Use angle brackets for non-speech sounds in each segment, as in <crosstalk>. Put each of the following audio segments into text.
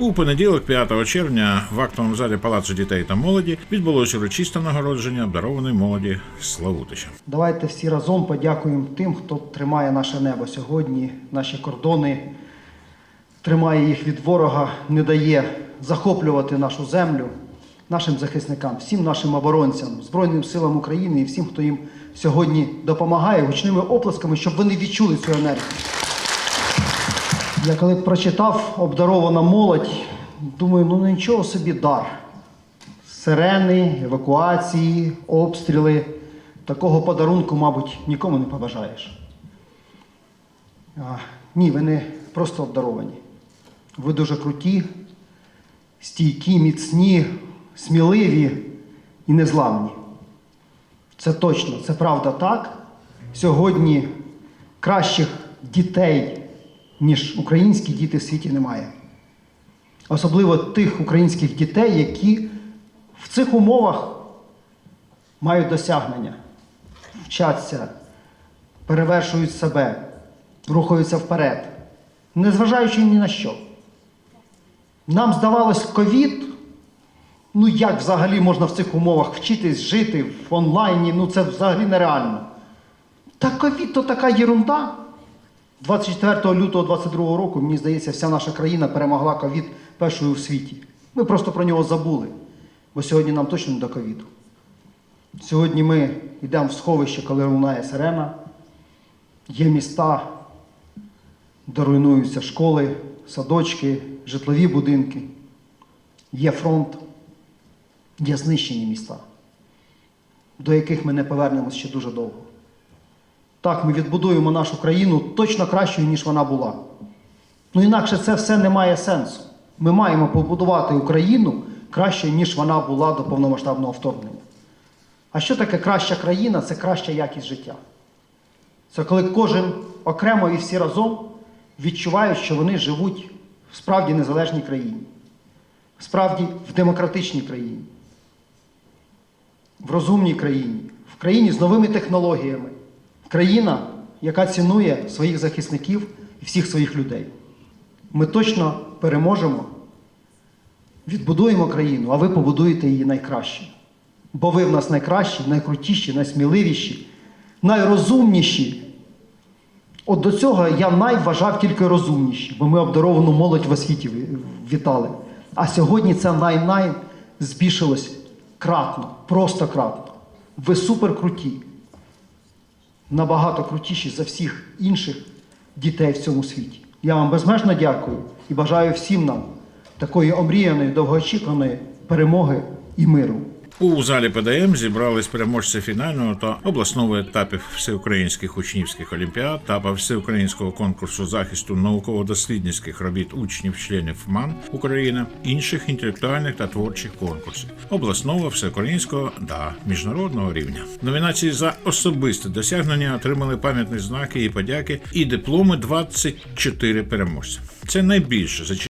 У понеділок, 5 червня, в актовому залі Палацу дітей та молоді відбулося урочисте нагородження обдарованої молоді Славутича. Давайте всі разом подякуємо тим, хто тримає наше небо сьогодні, наші кордони, тримає їх від ворога, не дає захоплювати нашу землю, нашим захисникам, всім нашим оборонцям, Збройним силам України і всім, хто їм сьогодні допомагає гучними оплесками, щоб вони відчули цю енергію. Я коли прочитав обдарована молодь, думаю, ну нічого собі дар. Сирени, евакуації, обстріли. Такого подарунку, мабуть, нікому не побажаєш. А, ні, ви не просто обдаровані. Ви дуже круті, стійкі, міцні, сміливі і незламні. Це точно, це правда так. Сьогодні кращих дітей, ніж українські діти в світі немає. Особливо тих українських дітей, які в цих умовах мають досягнення, вчаться, перевершують себе, рухаються вперед, незважаючи ні на що. Нам здавалось, ковід, ну як взагалі можна в цих умовах вчитись, жити в онлайні, ну це взагалі нереально. Та ковід то така єрунда. 24 лютого 22 року, мені здається, вся наша країна перемогла ковід першою в світі. Ми просто про нього забули, бо сьогодні нам точно не до ковіду. Сьогодні ми йдемо в сховище, коли лунає сирена. Є міста, де руйнуються школи, садочки, житлові будинки. Є фронт, є знищені міста, до яких ми не повернемось ще дуже довго. Так, ми відбудуємо нашу країну точно кращою, ніж вона була. Ну інакше це все не має сенсу. Ми маємо побудувати Україну кращою, ніж вона була до повномасштабного вторгнення. А що таке краща країна? Це краща якість життя. Це коли кожен окремо і всі разом відчувають, що вони живуть в справді незалежній країні, справді в демократичній країні, в розумній країні, в країні з новими технологіями, країна, яка цінує своїх захисників і всіх своїх людей. Ми точно переможемо, відбудуємо країну, а ви побудуєте її найкраще. Бо ви в нас найкращі, найкрутіші, найсміливіші, найрозумніші. От до цього я найвважав тільки розумніші, бо ми обдаровану молодь в освіті вітали. А сьогодні це най-най збільшилось кратно, просто кратно. Ви суперкруті, набагато крутіші за всіх інших дітей в цьому світі. Я вам безмежно дякую і бажаю всім нам такої омріяної, довгоочікуваної перемоги і миру. У залі ПДМ зібрались переможці фінального та обласного етапів всеукраїнських учнівських олімпіад та всеукраїнського конкурсу захисту науково-дослідницьких робіт учнів-членів МАН України, інших інтелектуальних та творчих конкурсів, обласного, всеукраїнського та міжнародного рівня. Номінації за особисте досягнення отримали пам'ятні знаки і подяки і дипломи 24 переможця. Це найбільше за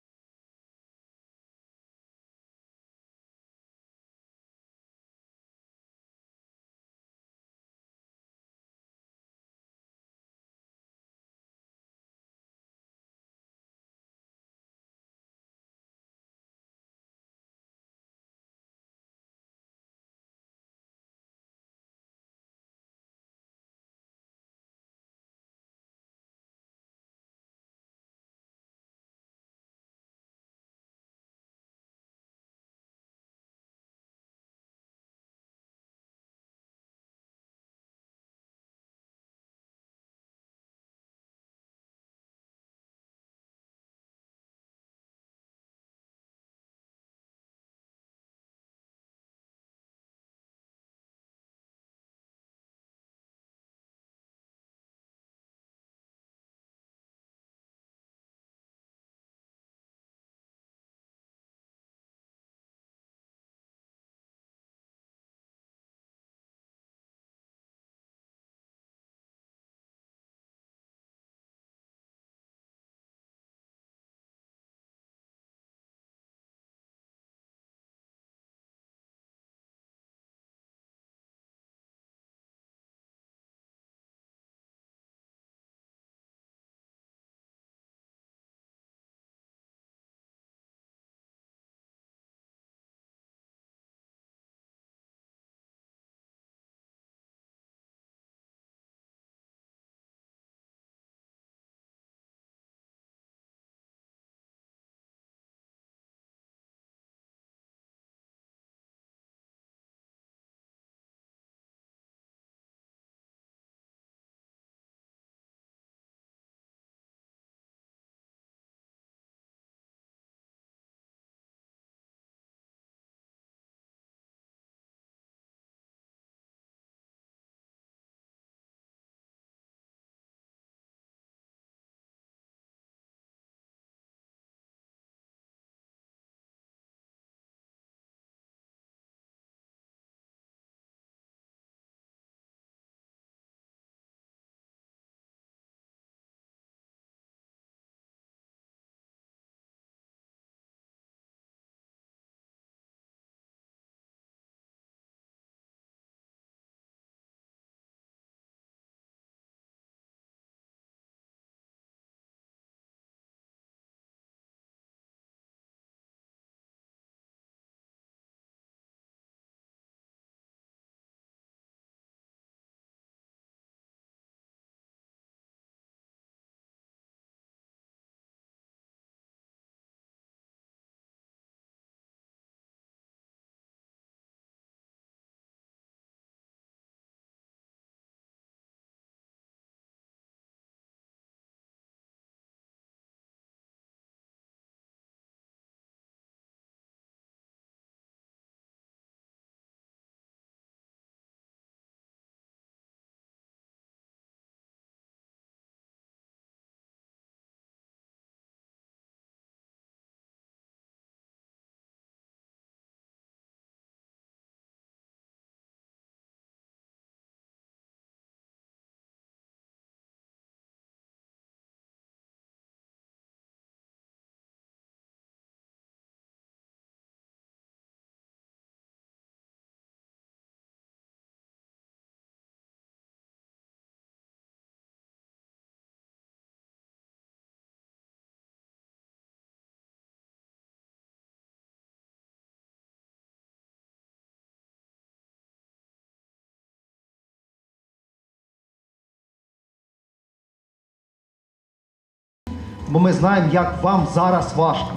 бо ми знаємо, як вам зараз важко.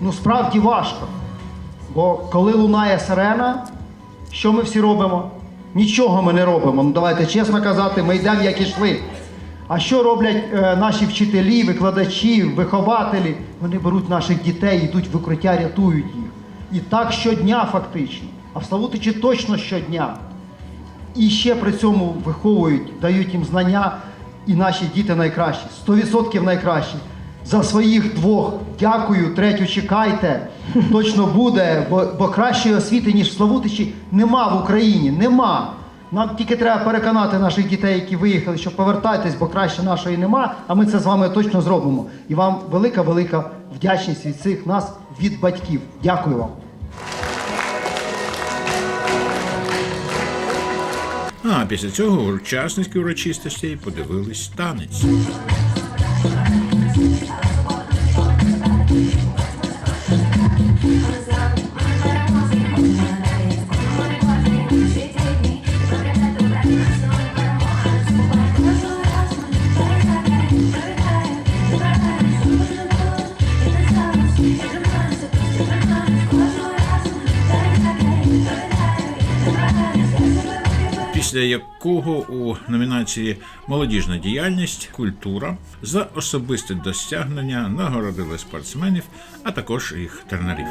Ну, справді важко. Бо коли лунає сирена, що ми всі робимо? Нічого ми не робимо. Ну давайте чесно казати, ми йдемо як ішли. А що роблять е, наші вчителі, викладачі, вихователі? Вони беруть наших дітей, йдуть в укриття, рятують їх. І так щодня фактично. А в Славутичі точно щодня. І ще при цьому виховують, дають їм знання, і наші діти найкращі, 100% найкращі. За своїх двох дякую, третю чекайте. <laughs> Точно буде, бо, бо кращої освіти, ніж в Славутичі, нема в Україні. Нема. Нам тільки треба переконати наших дітей, які виїхали, що повертайтесь, бо краще нашої нема. А ми це з вами точно зробимо. І вам велика, велика вдячність від цих нас, від батьків. Дякую вам. А після цього учасники урочистостей подивились танець. Після якого у номінації Молодіжна діяльність культура за особисте досягнення нагородили спортсменів, а також їх тренерів.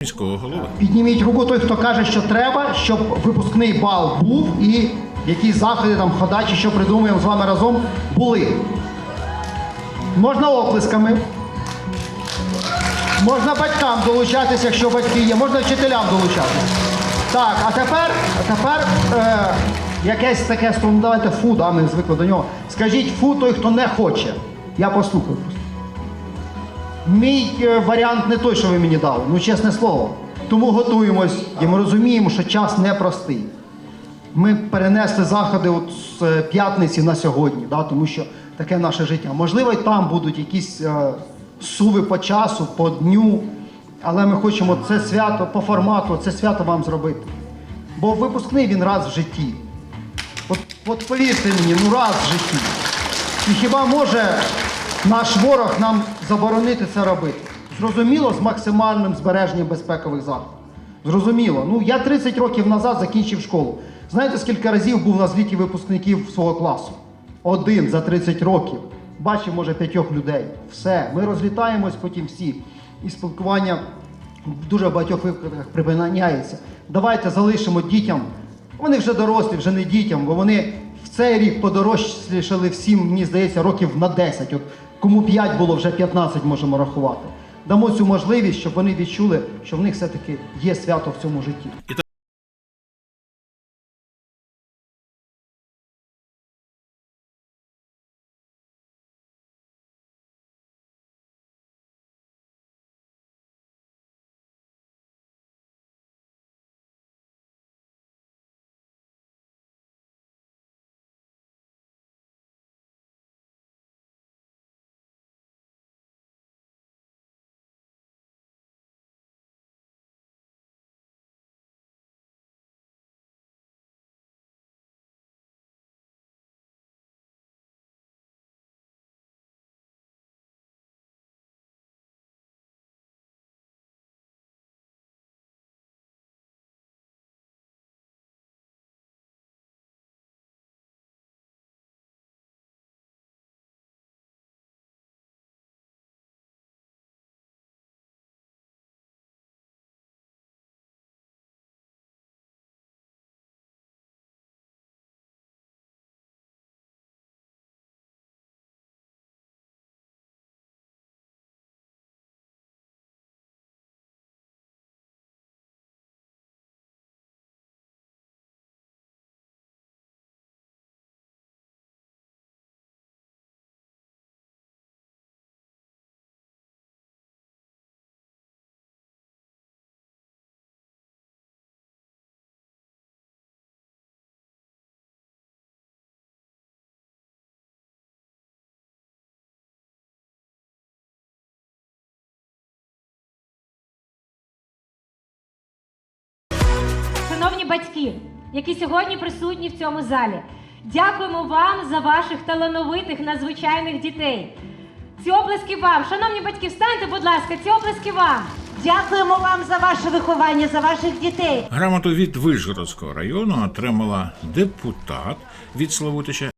Міського голови. Підніміть руку той, хто каже, що треба, щоб випускний бал був і які заходи там хода чи що придумаємо з вами разом були. Можна оплесками. Можна батькам долучатися, якщо батьки є, можна вчителям долучатися. Так, а тепер, а тепер е, якесь таке ну, давайте фу, да, ми звикли до нього. Скажіть фу той, хто не хоче. Я послухаю просто. Мій е, варіант не той, що ви мені дали, ну чесне слово. Тому готуємось і ми розуміємо, що час непростий. Ми перенесли заходи от з е, п'ятниці на сьогодні, да, тому що таке наше життя. Можливо, і там будуть якісь е, суви по часу, по дню, але ми хочемо це свято по формату, це свято вам зробити. Бо випускний він раз в житті. От, от повірте мені, ну раз в житті. І хіба може наш ворог нам заборонити це робити? Зрозуміло, з максимальним збереженням безпекових заходів. Зрозуміло. Ну, я 30 років назад закінчив школу. Знаєте, скільки разів був на зліті випускників свого класу? Один за 30 років. Бачив, може, п'ятьох людей. Все. Ми розлітаємось потім всі. І спілкування в дуже багатьох випадках припиняється. Давайте залишимо дітям. Вони вже дорослі, вже не дітям, бо вони в цей рік подорожчали всім, мені здається, років на 10. От кому 5 було, вже 15 можемо рахувати. Дамо цю можливість, щоб вони відчули, що в них все-таки є свято в цьому житті. Батьки, які сьогодні присутні в цьому залі. Дякуємо вам за ваших талановитих, надзвичайних дітей. Ці облески вам. Шановні батьки, встаньте, будь ласка, ці облески вам. Дякуємо вам за ваше виховання, за ваших дітей. Грамоту від Вижгородського району отримала депутат від Славутича